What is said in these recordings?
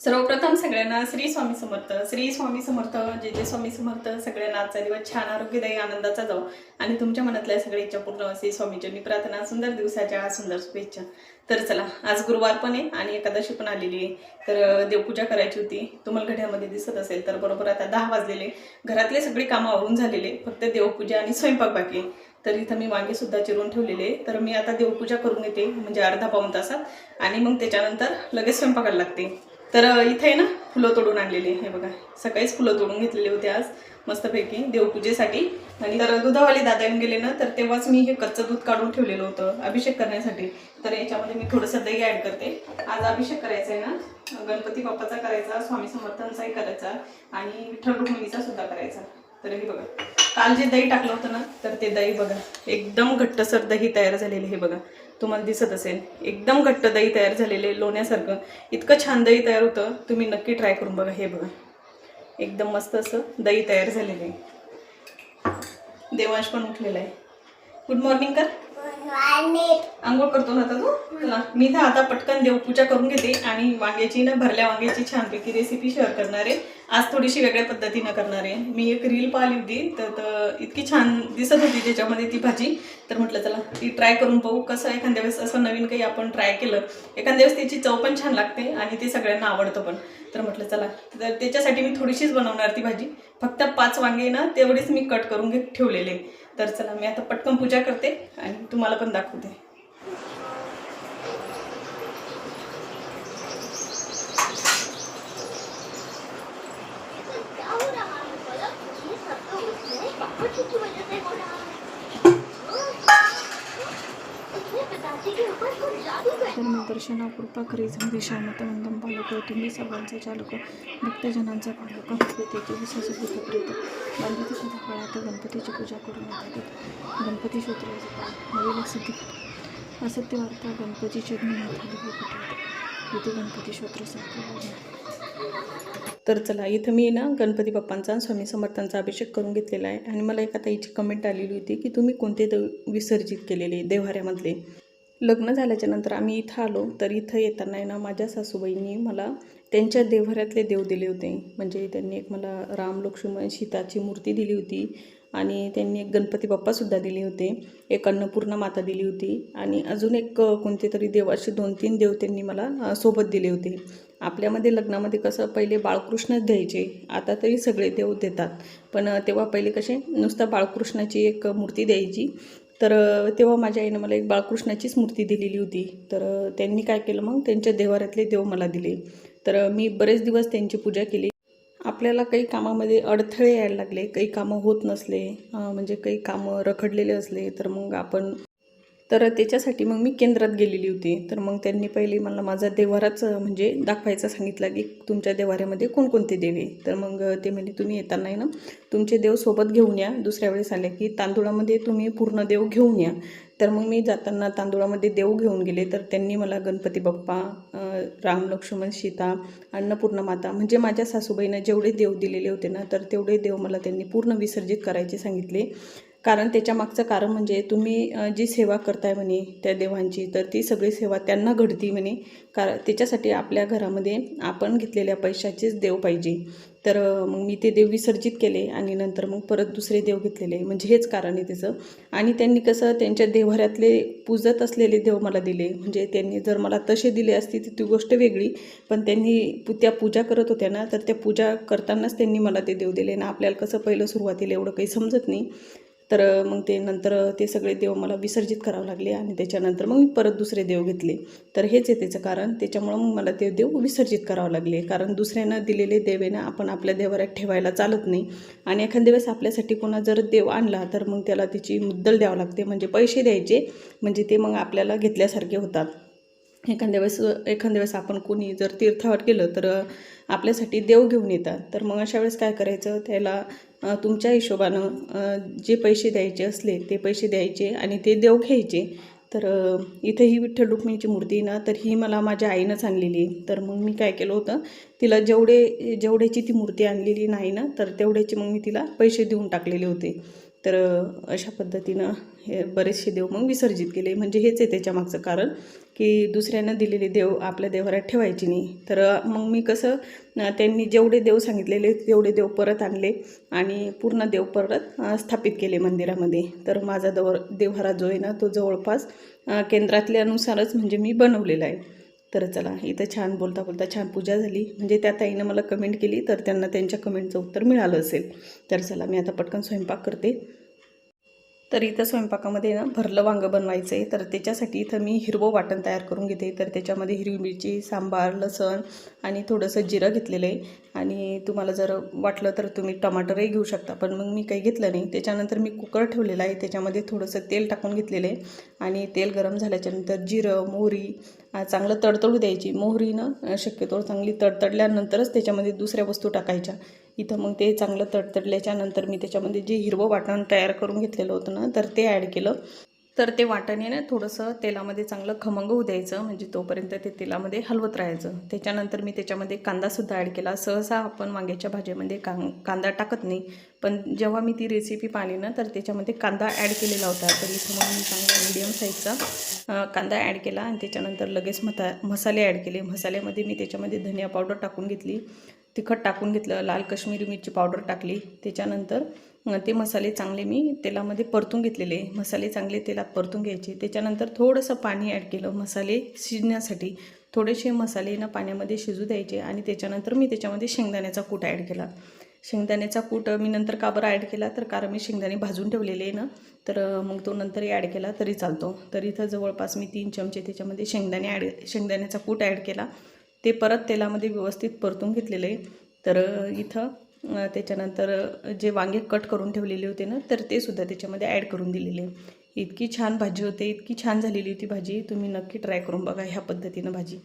सर्वप्रथम सगळ्यांना श्री स्वामी समर्थ. श्री स्वामी समर्थ जे जे स्वामी समर्थ. सगळ्यांना आजचा दिवस छान आरोग्यदायी आनंदाचा जाऊ. आणि तुमच्या मनातल्या सगळ्या इच्छा पूर्ण श्री स्वामीजींनी प्रार्थना सुंदर दिवसाच्या सुंदर शुभेच्छा. तर चला आज गुरुवार पण आहे आणि एकादशी पण आलेली आहे. तर देवपूजा करायची होती. तुम्हाला घड्यामध्ये दिसत असेल तर बरोबर आता दहा वाजलेले घरातले सगळे कामं आवरून झालेले फक्त देवपूजा आणि स्वयंपाक बाकी तर इथं मी वांगे सुद्धा चिरून ठेवलेले तर मी आता देवपूजा करून येते म्हणजे अर्धा पाऊण तासात. आणि मग त्याच्यानंतर लगेच स्वयंपाकाला लागते. तर इथे आहे ना फुलं तोडून आणलेली हे बघा सकाळीच फुलं तोडून घेतलेले होते आज मस्तपैकी देवपूजेसाठी. आणि तर दुधावाले दादा येऊन गेले ना तर तेव्हाच मी हे कच्चं दूध काढून ठेवलेलं होतं अभिषेक करण्यासाठी. तर याच्यामध्ये मी थोडंसं दही ॲड करते. आज अभिषेक करायचा आहे ना गणपती बाप्पाचा करायचा स्वामी समर्थांचाही करायचा आणि विठ्ठल रुक्मिणीचा सुद्धा करायचा. तर हे बघा. काल जे दही टाकलं होतं ना तर ते दही बघा. एकदम घट्टसर दही तयार झालेले हे बघा. तुम्हाला दिसत असेल. एकदम घट्ट दही तयार झालेले लोण्यासारखं. इतकं छान दही तयार होतं. तुम्ही नक्की ट्राय करून बघा हे बघा. एकदम मस्त असं दही तयार झालेलं आहे. देवांश पण उठलेला आहे. गुड मॉर्निंग कर. आंघोळ करतो ना आता तू? चला मी तर आता पटकन देवपूजा करून घेते आणि वांग्याची ना भरल्या वांग्याची छानपैकी रेसिपी शेअर करणार आहे. आज थोडीशी वेगळ्या पद्धतीनं करणार आहे. मी एक रील पाहिली होती तर इतकी छान दिसत होती त्याच्यामध्ये ती भाजी. तर म्हटलं चला ती ट्राय करून पाहू कसं एखाद्या वेळेस असं नवीन काही आपण ट्राय केलं एखाद्या वेळेस त्याची चव पण छान लागते आणि ते सगळ्यांना आवडतं पण. तर म्हटलं चला तर त्याच्यासाठी मी थोडीशीच बनवणार ती भाजी. फक्त पाच वांगे ना तेवढीच मी कट करून घेत ठेवलेले. तर चला मी आता पटकन पूजा करते आणि तुम्हाला पण दाखवते क्या हो रहा है पलक ये सब तो उसने पापा जी की वजह से हो रहा है इसने पिताजी के ऊपर कुछ जादू कर धर्मदर्शना कृपा करी संदेशामत वंदन पालक तुम्ही सर्वांचा चालक भक्तजनांचा पालक प्रीतेचे विसर्जित प्रीत बांधित काळात गणपतीची पूजा करून येतात. गणपती सूत्राचे नवीन सिद्धी असत्य वार्ता गणपतीचे इथे गणपती सूत्र तर चला इथं मी ना गणपती बाप्पांचा स्वामी समर्थांचा अभिषेक करून घेतलेला आहे. आणि मला एका ताईची कमेंट आलेली होती की तुम्ही कोणते देव विसर्जित केलेले देव्हाऱ्यामधले? लग्न झाल्याच्यानंतर आम्ही इथं आलो. तर इथं येताना ना माझ्या सासूबाईंनी मला त्यांच्या देव्हाऱ्यातले देव दिले होते. म्हणजे त्यांनी एक मला राम लक्ष्मण सीताची मूर्ती दिली होती आणि त्यांनी एक गणपती बाप्पासुद्धा दिले होते. एक अन्नपूर्णा माता दिली होती आणि अजून एक कोणते तरी देव असे दोन तीन देव त्यांनी मला सोबत दिले होते. आपल्यामध्ये लग्नामध्ये कसं पहिले बाळकृष्णच द्यायचे. आता तरी सगळे देव देतात. पण तेव्हा पहिले कसे नुसतं बाळकृष्णाची एक मूर्ती द्यायची. तर तेव्हा माझ्या आईनं मला एक बाळकृष्णाचीच मूर्ती दिलेली होती. तर त्यांनी काय केलं मग? त्यांच्या देवाऱ्यातले देव मला दिले. तर मी बरेच दिवस त्यांची पूजा केली. आपल्याला काही कामामध्ये अडथळे यायला लागले. काही कामं होत नसले. म्हणजे काही कामं रखडलेले असले तर मग आपण तर त्याच्यासाठी मग मी केंद्रात गेलेली होती. तर मग त्यांनी पहिले मला माझा देवाराच म्हणजे दाखवायचा सांगितला की तुमच्या देवाऱ्यामध्ये कोणकोणते देव आहे तर मग ते म्हणजे तुम्ही येताना आहे ना तुमचे देव सोबत घेऊन या. दुसऱ्या वेळेस आले की तांदुळामध्ये तुम्ही पूर्ण देव घेऊन या. तर मग मी जाताना तांदुळामध्ये देव घेऊन गेले. तर त्यांनी मला गणपती बाप्पा राम लक्ष्मण सीता अन्नपूर्णा माता म्हणजे माझ्या सासूबाईनं जेवढे देव दिलेले होते ना तर तेवढे देव मला त्यांनी पूर्ण विसर्जित करायचे सांगितले. कारण त्याच्या मागचं कारण म्हणजे तुम्ही जी सेवा करताय म्हणे त्या देवांची तर ती सगळी सेवा त्यांना घडती म्हणे. कार त्याच्यासाठी आपल्या घरामध्ये आपण घेतलेल्या पैशाचेच देव पाहिजे. तर मग मी ते देव विसर्जित केले आणि नंतर मग परत दुसरे देव घेतलेले. म्हणजे हेच कारण आहे त्याचं. आणि त्यांनी कसं त्यांच्या देव्हाऱ्यातले पूजत असलेले देव मला दिले. म्हणजे त्यांनी जर मला तसे दिले असते तर ती गोष्ट वेगळी. पण त्यांनी पू- त्या पूजा करत होत्या ना तर त्या पूजा करतानाच त्यांनी मला ते देव दिले. ना आपल्याला कसं पहिलं सुरुवातीला एवढं काही समजत नाही. तर मग ते नंतर ते सगळे देव मला विसर्जित करावं लागले आणि त्याच्यानंतर मग मी परत दुसरे देव घेतले. तर हेच आहे त्याचं कारण. त्याच्यामुळं मग मला ते देव विसर्जित करावं लागले. कारण दुसऱ्यांना दिलेले देवेनं आपण आपल्या देवाऱ्यात ठेवायला चालत नाही. आणि एखाद्या वेळेस आपल्यासाठी कोणा जर देव आणला तर मग त्याला त्याची मुद्दल द्यावं लागते. म्हणजे पैसे द्यायचे म्हणजे ते मग आपल्याला घेतल्यासारखे होतात. एखाद्या वेळेस एखाद्या वेळेस आपण कोणी जर तीर्थावर गेलं तर आपल्यासाठी देव घेऊन येतात. तर मग अशा वेळेस काय करायचं? त्याला तुमच्या हिशोबानं जे पैसे द्यायचे असले ते पैसे द्यायचे आणि ते देव घ्यायचे. तर इथे ही विठ्ठल रुक्मिणीची मूर्ती आहे ना तर ही मला माझ्या आईनंच आणलेली आहे. तर मग मी काय केलं होतं तिला जेवढे जेवढ्याची ती मूर्ती आणलेली नाही ना तर तेवढ्याचे मग मी तिला पैसे देऊन टाकलेले होते. तर अशा पद्धतीनं हे बरेचसे देव मग विसर्जित केले. म्हणजे हेच आहे त्याच्या मागचं कारण की दुसऱ्यांना दिलेले देव आपल्या देवरात ठेवायचे नाही. तर मग मी कसं त्यांनी जेवढे देव सांगितलेले तेवढे देव परत आणले आणि पूर्ण देव परत स्थापित केले मंदिरामध्ये. तर माझा दवर देवहारा जो आहे ना तो जवळपास केंद्रातल्यानुसारच म्हणजे मी बनवलेला आहे. तर चला इथं छान बोलता बोलता छान पूजा झाली. म्हणजे त्या ताईनं मला कमेंट केली तर त्यांना त्यांच्या कमेंटचं उत्तर मिळालं असेल. तर चला मी आता पटकन स्वयंपाक करते. तर इथं स्वयंपाकामध्ये ना भरलं वांगं बनवायचं आहे तर त्याच्यासाठी इथं मी हिरवं वाटण तयार करून घेते. तर त्याच्यामध्ये हिरवी मिरची सांबार लसण आणि थोडंसं जिरं घेतलेलं आहे. आणि तुम्हाला जर वाटलं तर तुम्ही टमाटरही घेऊ शकता. पण मग मी काही घेतलं नाही. त्याच्यानंतर मी कुकर ठेवलेला आहे. त्याच्यामध्ये थोडंसं तेल टाकून घेतलेलं आहे. आणि तेल गरम झाल्याच्यानंतर जिरं मोहरी चांगलं तडतडू द्यायची. मोहरीनं शक्यतो चांगली तडतडल्यानंतरच त्याच्यामध्ये दुसऱ्या वस्तू टाकायच्या. इथं मग ते चांगलं तडतडल्याच्या नंतर मी त्याच्यामध्ये जे हिरवं वाटण तयार करून घेतलेलं होतं ना तर ते ॲड केलं. तर ते वाटणे ना थोडंसं तेलामध्ये चांगलं खमंग होऊ द्यायचं म्हणजे तोपर्यंत ते तेलामध्ये हलवत राहायचं. त्याच्यानंतर मी त्याच्यामध्ये कांदासुद्धा ॲड केला. सहसा आपण वांग्याच्या भाजीमध्ये कां कांदा टाकत नाही पण जेव्हा मी ती रेसिपी पाहिली ना तर त्याच्यामध्ये कांदा ॲड केलेला होता. तर इथं मग मी चांगला मिडियम साईजचा कांदा ॲड केला आणि त्याच्यानंतर लगेच मता मसाले ॲड केले. मसाल्यामध्ये मी त्याच्यामध्ये धनिया पावडर टाकून घेतली. तिखट टाकून घेतलं लाल कश्मीरी मिरची पावडर टाकली. त्याच्यानंतर ते मसाले चांगले मी तेलामध्ये परतून घेतलेले. मसाले चांगले तेलात परतून घ्यायचे. त्याच्यानंतर थोडंसं पाणी ॲड केलं. मसाले शिजण्यासाठी थोडेसे मसाले ना पाण्यामध्ये शिजू द्यायचे आणि त्याच्यानंतर मी त्याच्यामध्ये शेंगदाण्याचा कूट ॲड केला. शेंगदाण्याचा कूट मी नंतर का बरं ॲड केला तर कारण मी शेंगदाणे भाजून ठेवलेले आहे ना तर मग तो नंतरही ॲड केला तरी चालतो. तर इथं जवळपास मी तीन चमचे त्याच्यामध्ये शेंगदाणे ॲड शेंगदाण्याचा कूट ॲड केला. ते परत तेलामध्ये व्यवस्थित परतून घेतलेलं आहे तर इथं त्याच्यानंतर जे वांगे कट करून ठेवलेले होते ना तर ते सुद्धा त्याच्यामध्ये ॲड करून दिलेले इतकी छान भाजी होते इतकी छान झालेली होती भाजी. तुम्ही नक्की ट्राय करून बघा ह्या पद्धतीनं भाजी.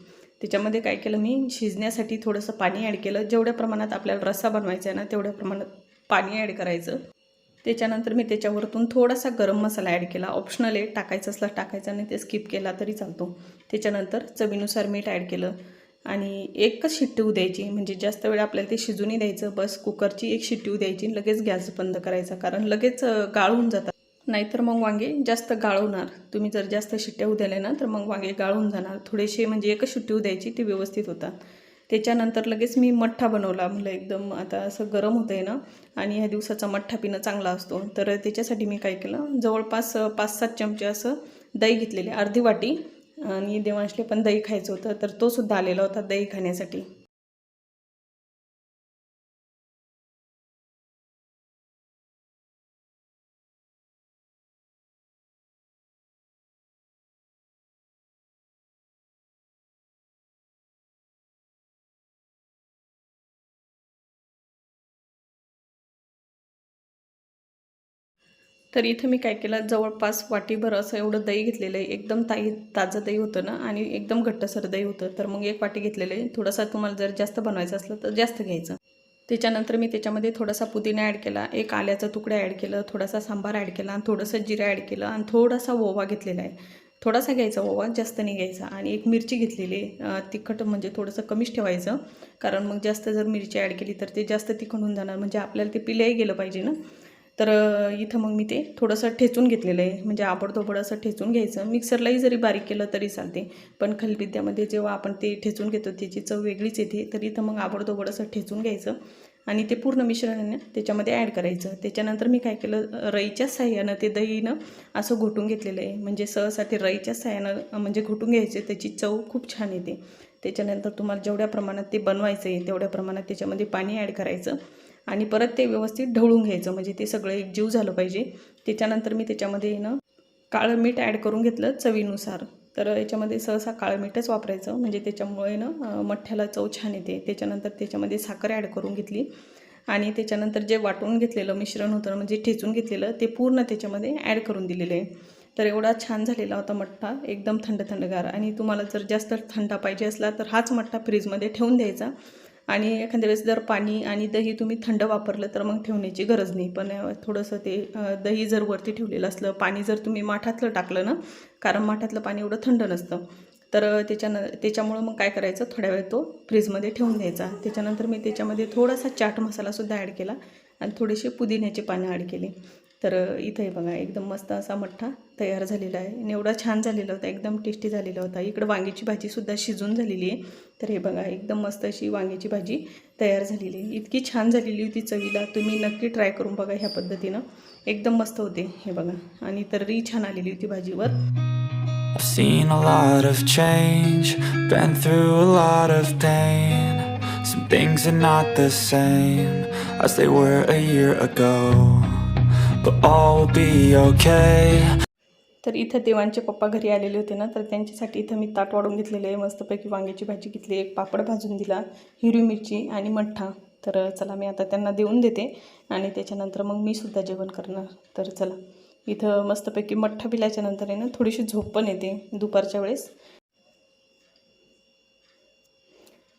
त्याच्यामध्ये काय केलं मी शिजण्यासाठी थोडंसं पाणी ॲड केलं. जेवढ्या प्रमाणात आपल्याला रस्सा बनवायचा आहे ना तेवढ्या प्रमाणात पाणी ॲड करायचं. त्याच्यानंतर मी त्याच्यावरतून थोडासा गरम मसाला ॲड केला. ऑप्शनल आहे टाकायचं असला टाकायचं नाही ते स्किप केला तरी चालतो. त्याच्यानंतर चवीनुसार मीठ ॲड केलं. आणि एकच शिट्टी होऊ द्यायची म्हणजे जास्त वेळ आपल्याला ते शिजूनही द्यायचं बस कुकरची एक शिट्टी होऊ द्यायची लगेच गॅस बंद करायचा कारण लगेच गाळून जातात. नाहीतर मग वांगे जास्त गाळवणार तुम्ही जर जास्त शिट्ट्या होऊ ना तर मग वांगे गाळून जाणार. थोडेसे म्हणजे एकच शिट्टी होऊ द्यायची ते व्यवस्थित होतात. त्याच्यानंतर लगेच मी मठ्ठा बनवला म्हणलं एकदम आता असं गरम होतं आहे ना आणि ह्या दिवसाचा मठ्ठा पिणं चांगला असतो. तर त्याच्यासाठी मी काय केलं जवळपास पाच सात चमचे असं दही घेतलेले अर्धी वाटी. आणि देवांशले पण दही खायचं होतं तर तो सुद्धा आलेला होता दही खाण्यासाठी. तर इथं मी काय केलं जवळपास वाटीभर असं एवढं दही घेतलेलं आहे. एकदम ताई ताजं दही होतं ना आणि एकदम घट्टसर दही होतं. तर मग एक वाटी घेतलेलं आहे. थोडासा तुम्हाला जर जास्त बनवायचं असलं तर जास्त घ्यायचं. त्याच्यानंतर मी त्याच्यामध्ये थोडासा पुदिना ॲड केला. एक आल्याचा तुकडा ॲड केलं थोडासा सांबार ॲड केला आणि थोडंसं जिरा ॲड केलं आणि थोडासा ओवा घेतलेला आहे. थोडासा घ्यायचा ओवा जास्त नाही घ्यायचा. आणि एक मिरची घेतलेली आहे. तिखट म्हणजे थोडंसं कमीच ठेवायचं. कारण मग जास्त जर मिरची ॲड केली तर ते जास्त तिखट होऊन जाणार. म्हणजे आपल्याला ते पिल्याही गेलं पाहिजे ना. तर इथं मग मी ते थोडंसं ठेचून घेतलेलं आहे. म्हणजे आबडधोबड असं ठेचून घ्यायचं. मिक्सरलाही जरी बारीक केलं तरी चालते. पण खलबिद्यामध्ये जेव्हा आपण ते ठेचून घेतो त्याची चव वेगळीच येते. तर इथं मग आबडधोबड असं ठेचून घ्यायचं. आणि ते पूर्ण मिश्रण त्याच्यामध्ये ॲड करायचं. त्याच्यानंतर मी काय केलं रईच्या साह्यानं ते दहीनं असं घोटून घेतलेलं आहे. म्हणजे सहसा ते रईच्या साह्यानं म्हणजे घोटून घ्यायचे त्याची चव खूप छान येते. त्याच्यानंतर तुम्हाला जेवढ्या प्रमाणात ते बनवायचं आहे तेवढ्या प्रमाणात त्याच्यामध्ये पाणी ॲड करायचं. आणि परत ते व्यवस्थित ढवळून घ्यायचं. म्हणजे ते सगळं एक जीव झालं पाहिजे. त्याच्यानंतर मी त्याच्यामध्ये ना काळं मीठ ॲड करून घेतलं चवीनुसार. तर याच्यामध्ये सहसा काळं मीठच वापरायचं. म्हणजे त्याच्यामुळे ना मठ्ठ्याला चव छान येते. त्याच्यानंतर त्याच्यामध्ये साखर ॲड करून घेतली. आणि त्याच्यानंतर जे वाटून घेतलेलं मिश्रण होतं म्हणजे ठेचून घेतलेलं ते पूर्ण त्याच्यामध्ये ॲड करून दिलेलं आहे. तर एवढा छान झालेला होता मठ्ठा. एकदम थंड थंडगार. आणि तुम्हाला जर जास्त थंडा पाहिजे असला तर हाच मठ्ठा फ्रीजमध्ये ठेवून द्यायचा. आणि एखाद्या वेळेस जर पाणी आणि दही तुम्ही थंड वापरलं तर मग ठेवण्याची गरज नाही. पण थोडंसं ते दही जर वरती ठेवलेलं असलं पाणी जर तुम्ही माठातलं टाकलं ना कारण माठातलं पाणी एवढं थंड नसतं तर त्याच्यान त्याच्यानं त्याच्यामुळं मग काय करायचं? थोड्या वेळ तो फ्रीजमध्ये ठेवून द्यायचा. त्याच्यानंतर मी त्याच्यामध्ये थोडासा चाट मसालासुद्धा ॲड केला आणि थोडेसे पुदिन्याचे पानं ॲड केले. तर इथं हे बघा एकदम मस्त असा मठ्ठा तयार झालेला आहे. आणि एवढा छान झालेला होता. एकदम टेस्टी झालेला होता. इकडं वांग्याची भाजीसुद्धा शिजून झालेली आहे. तर हे बघा एकदम मस्त अशी वांग्याची भाजी तयार झालेली आहे. इतकी छान झालेली होती चवीला. तुम्ही नक्की ट्राय करून बघा ह्या पद्धतीनं. एकदम मस्त होते हे बघा. आणि तर्री छान आलेली होती भाजीवर. I've seen a lot of change, been through a lot of pain. Some things are not the same as they were a year ago, but all will be okay. तर इथं देवांचे पप्पा घरी आलेले होते ना तर त्यांच्यासाठी इथं मी ताट वाढून घेतलेलं आहे. मस्तपैकी वांग्याची भाजी घेतली एक पापड भाजून दिला हिरवी मिरची आणि मठ्ठा. तर चला मी आता त्यांना देऊन देते आणि त्याच्यानंतर मग मी सुद्धा जेवण करणार. तर चला इथं मस्तपैकी मठ्ठा पिल्याच्यानंतर आहे ना थोडीशी झोप पण येते दुपारच्या वेळेस.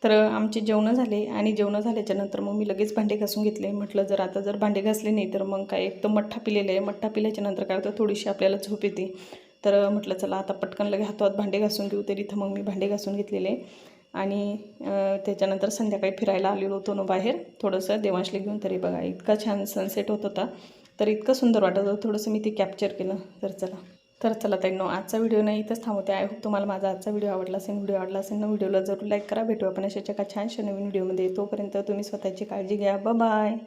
तर आमचे जेवणं झाले आणि जेवणं झाल्याच्यानंतर मग मी लगेच भांडे घासून घेतले. म्हटलं जर आता जर भांडे घासले नाही तर मग काय? एक तर मठ्ठा पिलेलं आहे. मठ्ठा पिल्याच्यानंतर काय होतं? थोडीशी आपल्याला झोप येते. तर म्हटलं चला आता पटकन लगे हातात भांडे घासून घेऊ. तर इथं मग मी भांडे घासून घेतलेले. आणि त्याच्यानंतर संध्याकाळी फिरायला आलेलो होतो ना बाहेर. थोडंसं देवांशले घेऊन. तरी बघा इतका छान सनसेट होत होता. तर इतकं सुंदर वाटत होतं. थोडंसं मी ते कॅप्चर केलं. तर चला. तर चला ताईंनो आजचा व्हिडिओ नाही इथंच थांबवते. आय होप तुम्हाला माझा आजचा व्हिडिओ आवडला असेल व्हिडिओ आवडला असेल ना व्हिडिओला जरूर लाईक करा. भेटू आपण अशा एका छानशा नवीन व्हिडिओमध्ये. तोपर्यंत तुम्ही स्वतःची काळजी घ्या. बाय